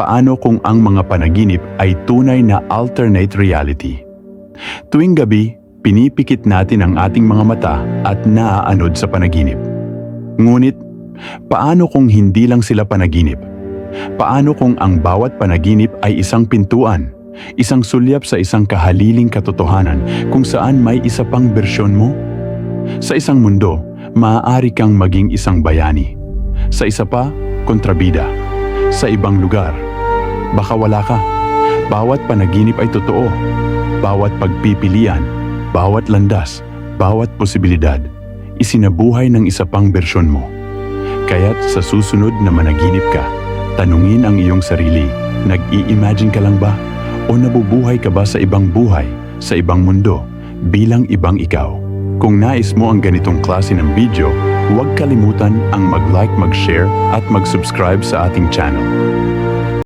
Paano kung ang mga panaginip ay tunay na alternate reality? Tuwing gabi, pinipikit natin ang ating mga mata at naaanod sa panaginip. Ngunit, paano kung hindi lang sila panaginip? Paano kung ang bawat panaginip ay isang pintuan, isang sulyap sa isang kahaliling katotohanan kung saan may isa pang bersyon mo? Sa isang mundo, maaari kang maging isang bayani. Sa isa pa, kontrabida. Sa ibang lugar, baka wala ka. Bawat panaginip ay totoo. Bawat pagpipilian, bawat landas, bawat posibilidad, isinabuhay ng isa pang bersyon mo. Kaya't sa susunod na managinip ka, tanungin ang iyong sarili, nag-i-imagine ka lang ba? O nabubuhay ka ba sa ibang buhay, sa ibang mundo, bilang ibang ikaw? Kung nais mo ang ganitong klase ng video, huwag kalimutan ang mag-like, mag-share at mag-subscribe sa ating channel.